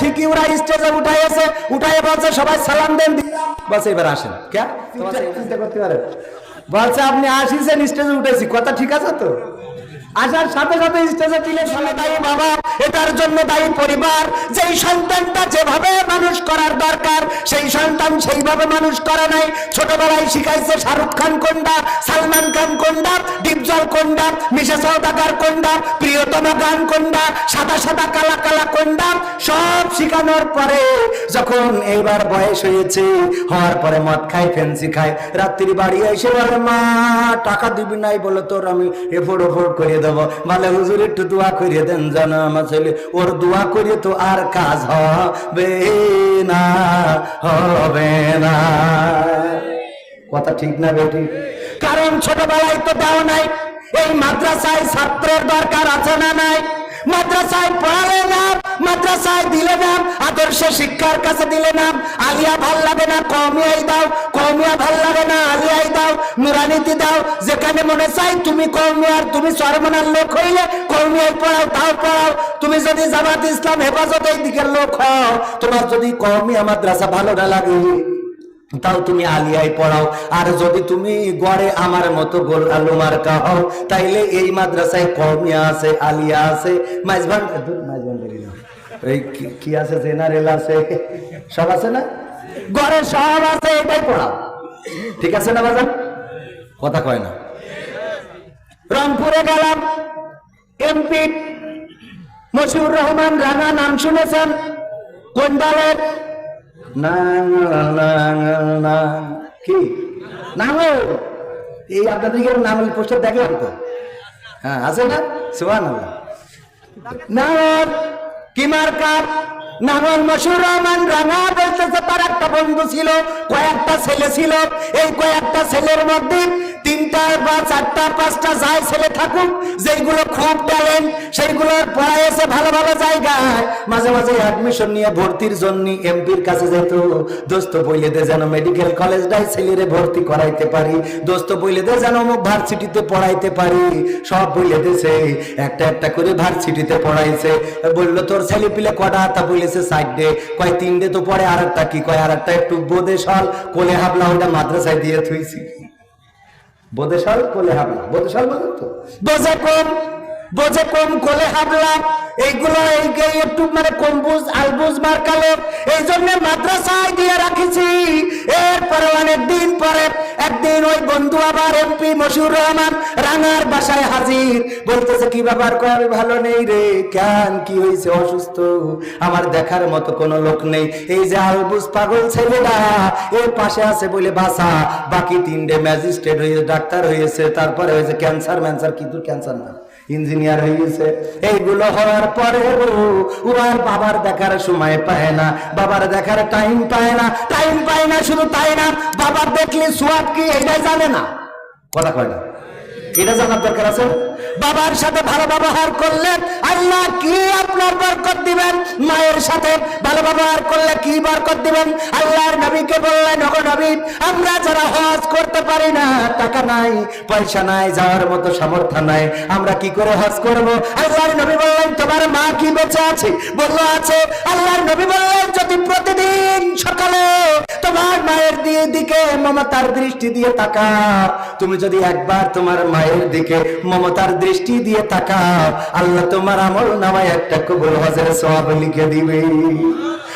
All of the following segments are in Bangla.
ঠিকই ওরা স্টেজে উঠাইছে উঠাই বলছে সবাই সালাম দেন বাস এবার আসেন। কে চিন্তা করতে পারেন বলছে আপনি আসিছেন স্টেজে উঠেছি। কথা ঠিক আছে তো? আসার সাথে সাথে স্টেজে দায়ী বাবা। এটার জন্য দায়ী পরিবার। যেই সন্তানটা যেভাবে মানুষ করার দরকার, সেই সন্তান সেইভাবে মানুষ করে নাই। ছোটবেলায় শিখাইছে শাহরুখ খান সালমান খান ডিপজল প্রিয়তমা গান সাদা সাদা কালা কালা সব শিখানোর পরে যখন এইবার বয়স হয়েছে, হওয়ার পরে মদ খাই ফেন্সি খাই রাত্রি বাড়ি এসে বলে, মা, টাকা দিবি নাই বলে তোর আমি এফোর্ড ওফোর্ড করিয়ে দেবো। বলে, হুজুর, একটু দোয়া করিয়ে দেন জানো আমার ছেলে ওর দোয়া করিয়ে তো আর কাজ হবে না হবে না। কথা ঠিক না বেটি? কারণ ছোটবেলায় তো দাও নাই। এই মাদ্রাসায় ছাত্রের দরকার আছে না নাই? মাদ্রাসায় পড়ালে না মাদ্রাসায় দিলে না আদর্শ শিক্ষার কাছে দিলে না আলিয়া ভালো লাগে না কমিয়াই দাও কমিয়া ভালো লাগে না, আলিয়াই দাও, নুরানিতি দাও, যেখানে মনে চাই তুমি কমিয়ার তুমি সরমনার লোক হইলে কমিয়াই পড়াও, তাও পড়াও। তুমি যদি জামাত ইসলাম হেফাজত এই দিকের লোক হও, তোমার যদি কমিয়া মাদ্রাসা ভালো না লাগে, তাও তুমি আলিয়ায় পড়াও। আর যদি তুমি গড়ে আমার মতো গোল আলু মার্কা হও, তাইলে এই মাদ্রাসায় কমিয়া আছে, আলিয়া আছে। মাইজবান মাইজবান। এই কি- আছে জেনারেল আছে? সব আছে না? ঘরে সব আছে এটাই পড়াও ঠিক আছে না বাজান? কথা কয় না। রংপুরে গেলাম। এমপি মশিউর রহমান রানা নাম শুনেছেন? কোন দলের? না না, না, না, কি? নাঙ্গল। এই আপনাদের কি নাঙ্গল পোস্টার দেখলাম তো। হ্যাঁ আছে না? সোহান নাঙ্গল। কি মার্কার? নাঙ্গল মশুর রহমান রাঙা বলতেছে, তার একটা বন্ধু ছিল, কয়েকটা ছেলে ছিল। এই কয়েকটা ছেলের মধ্যে তিনটা বা চারটা, পাঁচটা যাই ছেলে থাকুক যেগুলো খুব ট্যালেন্ট সেইগুলোর ভালো ভালো জায়গায়। মাঝে মাঝে অ্যাডমিশন নিয়ে ভর্তির জন্য এমপির কাছে যেত। দোস্ত যেন মেডিকেল কলেজটাই ছেলেরে ভর্তি করাইতে পারি। দোস্ত যেন অমুক ভার্সিটিতে পড়াইতে পারি। সব বইলে দেছে একটা একটা করে ভার্সিটিতে পড়াইছে। বলল, তোর ছেলে পিলে কটা তা বলেছে সাইডে কয় তিনটে তো পড়ে আর একটা কি? কয় আর একটা একটু বোধে সল। কোলে হাবলা ওটা মাদ্রাসায় দিয়ে থুইছি। বোধেশাল কোলে হাবলা বোধেশাল বলেন তো? বোঝে কম। বোঝে কম কোলে হাবলা। এইগুলো এই একটু মানে কম্বুজ, আলবুজ মার্কালো। এই জন্য মাদ্রাসায় দিয়ে রাখিছি। এরপরে অনেক দিন পরে একদিন ওই বন্ধু আবার এমপি মশিউর রহমান রানার বাসায় হাজির। বলতেছে, কি ব্যাপার কয় আমি ভালো নেই রে। কেন, কি হয়েছে? অসুস্থ? আমার দেখার মতো কোনো লোক নেই। এই যে আলবুজ পাগল ছেলেটা, এর পাশে আছে বলে বাসা। বাকি তিনটে ম্যাজিস্ট্রেট হয়ে, ডাক্তার হয়েছে। তারপরে হয়েছে ক্যান্সার, ম্যান্সার কিন্তু ক্যান্সার না ইঞ্জিনিয়ার হয়ে গেছে। এইগুলো হওয়ার পরে ওর বাবার দেখার সময় পায় না, বাবার দেখার টাইম পায় না টাইম পায় না, শুধু তাই না, বাবার দেখলে সোয়াব কি এটা জানে না? কথা কয় না। এটা জানার দরকার আছে? বাবার সাথে ভালো ব্যবহার করলে আল্লাহ কি আপনার বরকত দিবেন? মায়ের সাথে ভালো ব্যবহার করলে কি বরকত দিবেন? আল্লাহর নবীকে বললেন, ওগো নবী, আমরা যারা হজ করতে পারি না, টাকা নাই, পয়সা নাই, যাওয়ার মতো সামর্থ্য নাই, আমরা কি করে হজ করব? আল্লাহর নবী বললেন, তোমার মা কি বেঁচে আছে? বলল, আছে। আল্লাহর নবী বললেন, যদি প্রতিদিন সকালে তোমার মায়ের দিয়ে দিকে মমতার দৃষ্টি দিয়ে তাকাও, তুমি যদি একবার তোমার মায়ের দিকে মমতার দৃষ্টি দিয়ে তাকাও। আল্লাহ তোমার আমল নামায় একটা কবুল হজের সব লিখে দিবে।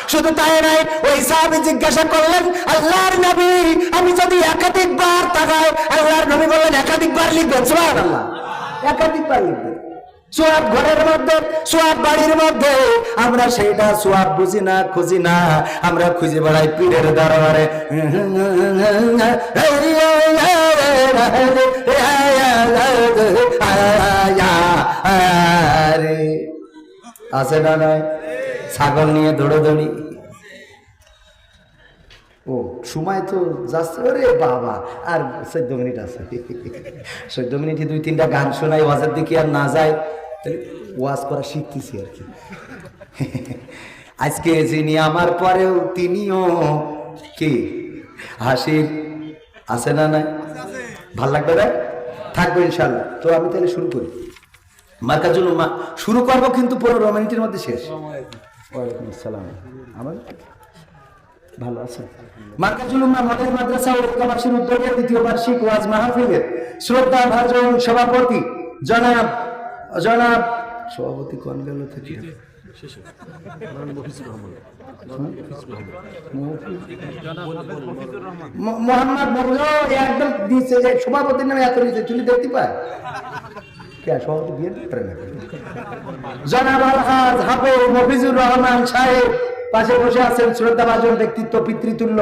শুধু তাই নাই ওই সাহাবী জিজ্ঞাসা করলেন, আল্লাহর নবী, আমি যদি একাধিকবার তাকাই, আল্লাহর নবী বললেন, একাধিকবার লিখবেন? সুবহানাল্লাহ। একাধিকবার লিখবেন। সোয়াব ঘরের মধ্যে, সোয়াব বাড়ির মধ্যে। আমরা সেইটা সোয়াব বুঝি না, খুঁজি না। আমরা খুঁজে বেড়াই পীরের দরবারে। আছে না নয় ছাগল নিয়ে দৌড়োদৌড়ি। ও সময় তো যাচ্ছে। ওরে বাবা আর চোদ্দ মিনিট আছে। চোদ্দ মিনিটে দুই তিনটা গান শোনাই ওয়াজের দিকে আর না যায় তাহলে ওয়াজ করা শিখতেছি আর কি। আজকে যিনি আমার পরেও তিনিও কি? হাসির আছে না নাই? ভালো লাগবে না? থাকবে ইনশাল্লাহ তো আমি তাহলে শুরু করি। মার্কাজুল মা শুরু করব কিন্তু পনেরো মিনিটের মধ্যে শেষ। ওয়ালাইকুম আসসালাম। আমার ভালো আছেন মার্কাজুল উম্মা মডেল মাদ্রাসা ও এলাকাবাসীর উদ্যোগে দ্বিতীয় বার্ষিক ওয়াজ মাহফিলের শ্রদ্ধা ভাজন সভাপতি জনাব জনাব সভাপতি কোন গেল থেকে? নামে এত নিচে চুলি দেখতে পায়? জনাব আলহাজ রহমান সাহেব পাশে বসে আছেন শ্রদ্ধাভাজন ব্যক্তিত্ব পিতৃতুল্য।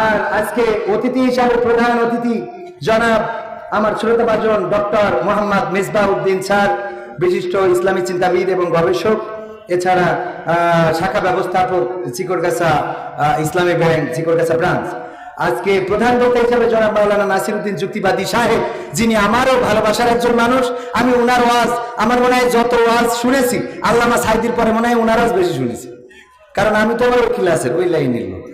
আর আজকে অতিথি হিসাবে প্রধান অতিথি জনাব আমার শ্রদ্ধাভাজন ডক্টর মোহাম্মদ মিসবাহ উদ্দিন স্যার, বিশিষ্ট ইসলামী চিন্তাবিদ এবং গবেষক। এছাড়া শাখা ব্যবস্থাপক চিকরগাছা ইসলামী ব্যাংক চিকরগাছা ব্রাঞ্চ। আজকে প্রধান বক্তা হিসাবে জনাব মাওলানা নাসিরুদ্দিন যুক্তিবাদী সাহেব, যিনি আমারও ভালোবাসার একজন মানুষ। আমি ওনার ওয়াজ, আমার মনে হয় যত ওয়াজ শুনেছি, আল্লামা সাইদির পরে মনে হয় ওনার ওয়াজ বেশি শুনেছি। কারণ আমি তো ওই ক্লাসের ওই লাইনের লোক।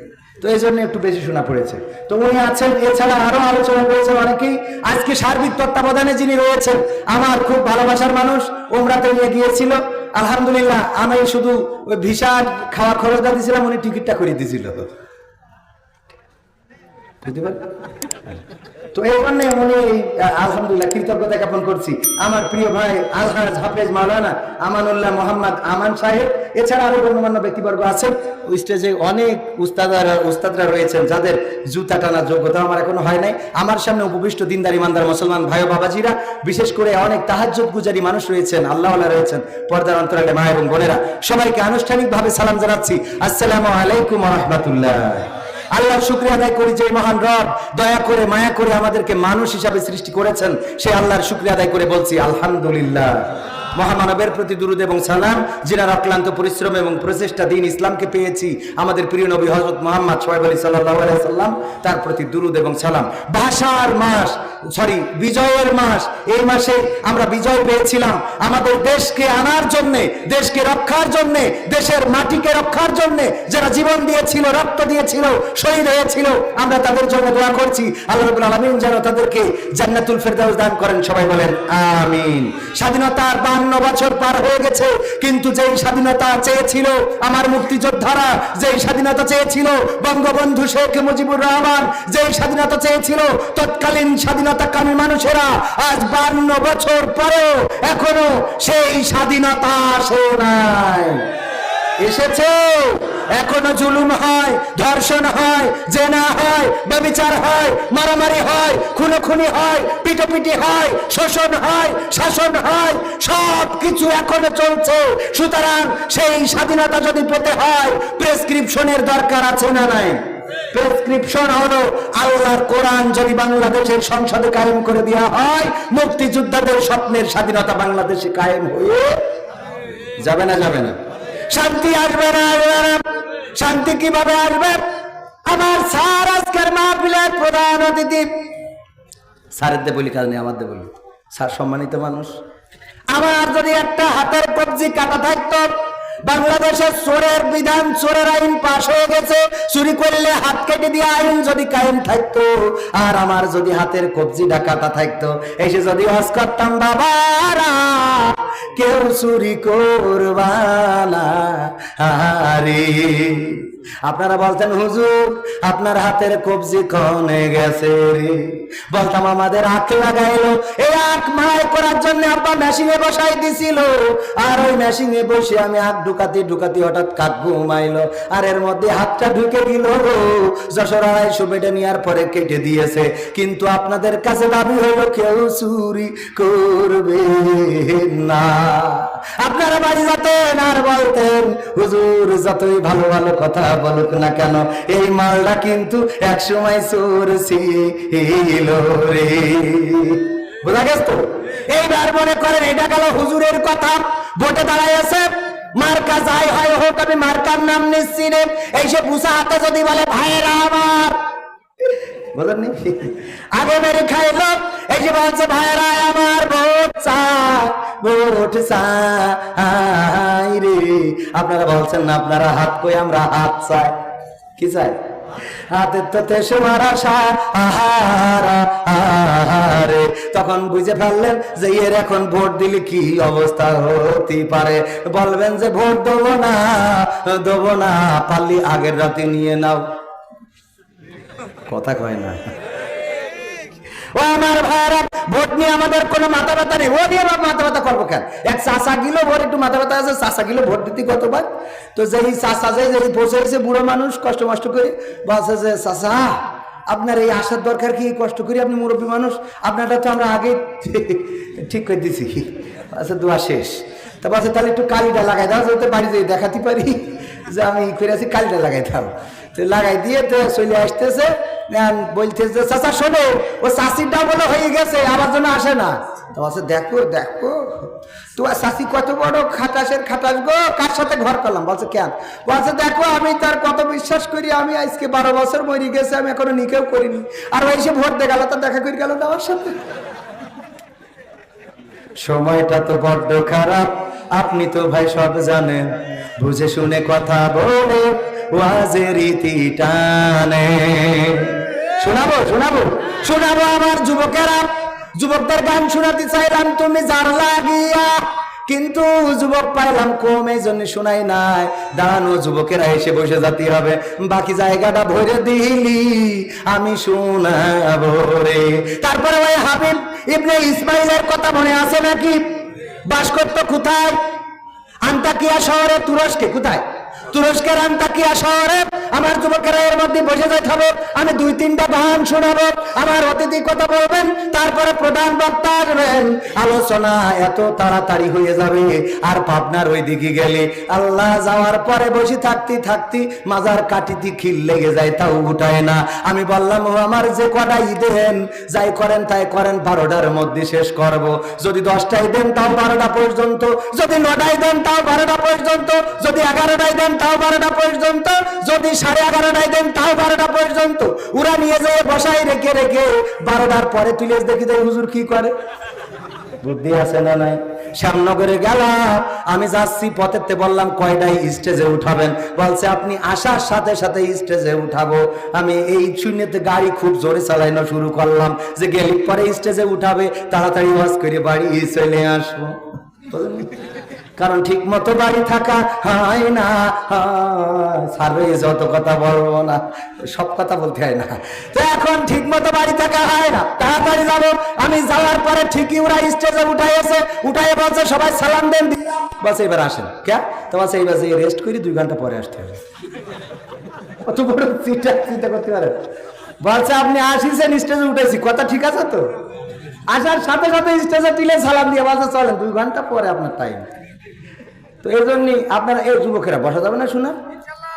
তো এই জন্য একটু বেশি শোনা পড়েছে। তো উনি আছেন, এছাড়া আরও আলোচনা করেছেন অনেকেই। আজকে সার্বিক তত্ত্বাবধানে যিনি রয়েছেন, আমার খুব ভালোবাসার মানুষ, ওমরাতে নিয়ে গিয়েছিল। আলহামদুলিল্লাহ, আমি শুধু ওই ভিসা খাওয়া খরচটা দিয়েছিলাম, উনি টিকিটটা করে দিয়েছিল। বুঝতে পারলেন? তো এই জন্য উনি আলহামদুলিল্লাহ কৃতজ্ঞতা জ্ঞাপন করছি। আমার প্রিয় ভাই আলহাজ হাফেজ মাওলানা আমানুল্লাহ মোহাম্মদ আমান সাহেব, এছাড়া আরও গণ্যমান্য ব্যক্তিবর্গ আছেন। ওই স্টেজে অনেক উস্তাদারা উস্তাদরা রয়েছেন যাদের জুতা টানার যোগ্যতা আমার এখনও হয় নাই। আমার সামনে উপবিষ্ট দিনদার, ইমানদার মুসলমান ভাই বাবাজিরা, বিশেষ করে অনেক তাহাজ্জুদ গুজারি মানুষ রয়েছেন আল্লাহ রয়েছেন, পর্দার অন্তরালে মা এবং বোনেরা। সবাইকে আনুষ্ঠানিকভাবে সালাম জানাচ্ছি। আসসালামু আলাইকুম রহমতুল্লাহ। আল্লাহর শুক্রিয়া আদায় করি যে মহান রব, দয়া করে, মায়া করে আমাদেরকে মানুষ হিসাবে সৃষ্টি করেছেন। সে আল্লাহর শুক্রিয়া আদায় করে বলছি, আলহামদুলিল্লাহ। মহামানবের প্রতি দুরুদ এবং সালাম, যিনার অক্লান্ত পরিশ্রম এবং প্রচেষ্টা দিন ইসলামকে পেয়েছি। আমাদের প্রিয় নবী হজরত মোহাম্মদ সোহেব আলী সাল্লাম, তার প্রতি দুরুদ এবং সালাম। ভাষার মাস সরি বিজয়ের মাস, এই মাসে আমরা বিজয় পেয়েছিলাম। আমাদের দেশকে আনার জন্য, দেশকে রক্ষার জন্য, দেশের মাটিকে রক্ষার জন্য যারা জীবন দিয়েছিল, রক্ত দিয়েছিল, শহীদ হয়েছিল, আমরা তাদের জন্য দোয়া করছি। আল্লাহ আলামিন যেন তাদেরকে জান্নাতুল ফেরদাউস দান করেন, সবাই বলেন আমিন। স্বাধীনতার 52 বছর পার হয়ে গেছে, কিন্তু যেই স্বাধীনতা চেয়েছিল আমার মুক্তিযোদ্ধারা, যেই স্বাধীনতা চেয়েছিল বঙ্গবন্ধু শেখ মুজিবুর রহমান, যেই স্বাধীনতা চেয়েছিল তৎকালীন স্বাধীনতা কামী মানুষেরা, আজ 52 বছর পরেও এখনও সেই স্বাধীনতা আসে নাই। এসেছে? এখনও জুলুম হয়, ধর্ষণ হয়, জেনা হয়, ব্যবিচার হয়, মারামারি হয়, খুনোখুনি হয়, পিটোপিটি হয়, শোষণ হয়, শাসন হয় সব কিছু এখনও চলছে। সুতরাং সেই স্বাধীনতা যদি পেতে হয়, প্রেসক্রিপশনের দরকার আছে না নাই? প্রেসক্রিপশন হলো আল্লাহর কোরআন যদি বাংলাদেশের সংসদে কায়েম করে দেওয়া হয়, মুক্তিযোদ্ধাদের স্বপ্নের স্বাধীনতা বাংলাদেশে কায়েম হয়ে যাবে না যাবে না? শান্তি আসবে না শান্তি কীভাবে আসবে? আমার স্যার আজকের মাহফিলের প্রধান অতিথি। স্যারের দে বলি, কাজ নেই, আমার দে বলি। স্যার সম্মানিত মানুষ, আমার যদি একটা হাতের কবজি কাটা থাকতো, বাংলাদেশের চোরের বিধান চোরের আইন পাশ হয়ে গেছে, চুরি করলে হাত কেটে দিয়ে আইন যদি কায়েম থাকতো, আর আমার যদি হাতের কবজিটা কাটা থাকতো, এসে যদি হজ করতাম, বাবারা। কেউ চুরি করবানা। আরে আপনারা বলছেন হুজুর আপনার হাতের কবজি কনে গেছে রে? বলতাম, আমাদের আখ লাগাইলো। এই আখ মায় করার জন্য আব্বা মেশিনে বসাই দিছিল। আর ওই মেশিনে বসে আমি আখ ঢুকাতে ঢুকাতে হঠাৎ কাক ঘুমাইলো। আর এর মধ্যে হাতটা ঢুকে দিল। যশোর নেওয়ার পরে কেটে দিয়েছে। কিন্তু আপনাদের কাছে দাবি হলো কেউ চুরি করবে না। আপনারা বাড়ি যেতেন আর বলতেন, হুজুর, যতই ভালো ভালো কথা বলুক না কেন, এই মালটা কিন্তু এক সময় চোর বোঝা গেছে তো? এইবার মনে করেন, এটা গেল হুজুরের কথা। মার্কা যাই হয় হোক, আমি মার্কার নাম নিচ্ছি এই সে বুসা হাতে যদি বলে, ভাইয়েরা আমার। যে আমার আপনারা বলছেন না, আপনারা হাত কই, আমরা হাত চাই। কি চাই? হাতে তো তেসে মারা আহারা আহারে তখন বুঝে ফেললেন যে এর এখন ভোট দিলে কি অবস্থা হতে পারে। বলবেন যে ভোট দেবো না দেবো না, পারলি আগের রাতে নিয়ে নাও। কথা কয় না। ও আমার ভাইরা ভোট নিয়ে আমাদের কোনো মাথা ব্যথা নেই। ও নিয়ে আবার মাথা ব্যথা করব কেন? এক চাষা গিলো ভোট একটু মাথা ব্যথা আছে, চাষা গিলো, ভোট দিতে কতবার? তো যেই চাষা যে যেই পৌঁছেছে বুড়ো মানুষ, কষ্ট মষ্ট করে বলছে যে চাষা, আপনার এই আসার দরকার কি? কষ্ট করি, আপনি মুরব্বী মানুষ, আপনারটা তো আমরা আগে ঠিক করে দিছি। আচ্ছা দোয়া শেষ। তা বলছে তাহলে একটু কালিটা লাগাই দাও, যাতে বাড়ি যেয়ে দেখাতে পারি যে আমি করে আছি, কালিটা লাগাই দাও। লাগাই দিয়ে চলে আসতেছে। বলতেছে চাচা, শোনো, ও চাষিটা বলে হয়ে গেছে, আমার জন্য আসে না। তো বলছে, দেখো দেখো, তোমার চাষি কত বড় খাটাসের খাটাস গো, কার সাথে ঘর করলাম? বলছে, কেন? বলছে, দেখো, আমি তার কত বিশ্বাস করি, আমি আজকে বারো বছর মরি গেছে, আমি এখনও নিকেও করিনি। আর ওই সে ভোট দিয়ে গেল তো দেখা করে গেল আমার সাথে। সময়টা তো বড্ড খারাপ, আপনি তো ভাই সব জানেন। বুঝে শুনে কথা বলে ওয়াজের রীতি টানে শোনাবো শোনাবো? শোনাবো আমার যুবকেরা। যুবকদের গান শোনাতে চাইলাম, তুমি যার লাগিয়া। কিন্তু যুবক পাইলাম কম এই জন্য শোনাই নাই। দাঁড়ানো, যুবকেরা এসে বসে যেতে হবে। বাকি জায়গাটা ভরে দিলি, আমি শোনাবো রে। তারপরে ওই হাবিব ইবনে ইসমাইলের কথা মনে আছে নাকি? বাস করতো কোথায়? আন্তাকিয়া শহরে তুরস্কে কোথায়? তুরস্কের আন্তাকিয়া শহরে আমার যুবকেরা এর মধ্যে বসে যাইতে হবে আমি দুই তিনটা গান শোনাবো, আমার অতিথি কথা বলবেন, তারপরে প্রধান বক্তা আসবেন। আলোচনা এত তাড়াতাড়ি হয়ে যাবে, আর পাবনার ওই দিকে গেলে আল্লাহ যাওয়ার পরে বসে থাকতে থাকতে মাজার কাটিতে খিল লেগে যায়, তাও উঠায় না। আমি বললাম, ও আমার যে কটাই দেন যাই করেন তাই করেন, বারোটার মধ্যে শেষ করব। যদি দশটায় দেন তাও বারোটা পর্যন্ত, যদি নটায় দেন তাও বারোটা পর্যন্ত, যদি এগারোটায় দেন তাও বারোটা পর্যন্ত, যদি সাড়ে এগারোটায় দেন তাও বারোটা পর্যন্ত। ওরা নিয়ে যেয়ে বসাই রেখে রেখে বারোটার পরে তুলে দেখি দেয় হুজুর কি করে। বুদ্ধি আছে না নাই? শ্যামনগরে গেলাম, আমি যাচ্ছি পথেতে বললাম কয়টাই স্টেজে উঠাবেন? বলছে, আপনি আসার সাথে সাথে স্টেজে উঠাবো। আমি এই শূন্যতে গাড়ি খুব জোরে চালানো শুরু করলাম, যে গেলি পরে স্টেজে উঠাবে, তাড়াতাড়ি ওয়াজ করে বাড়ি চলে আসব। কারণ ঠিক মতো বাড়ি থাকা হয় না। সার্ভে যত কথা বলব না, সব কথা বলতে হয় না। তো এখন ঠিক মতো বাড়ি থাকা হয় না। তাড়াতাড়ি যাব। আমি যাওয়ার পরে ঠিকই ওরা স্টেজে উঠাই আছে। উঠাই বলছে, সবাই সালাম দেন। বলছে এবার আসেন। কে তো বলছে এইবার যে রেস্ট করি, দুই ঘণ্টা পরে আসতে হবে। কত বড় চিন্তা চিন্তা করতে পারে বলছে, আপনি আসিছেন স্টেজে উঠেছি। কথা ঠিক আছে তো? আসার সাথে সাথে স্টেজে তুলে সালাম দিয়ে বলছে, চলেন, দুই ঘণ্টা পরে আপনার টাইম তো এই জন্যই আপনারা এই যুবকেরা বসা যাবে না শোনা।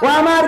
ও আমার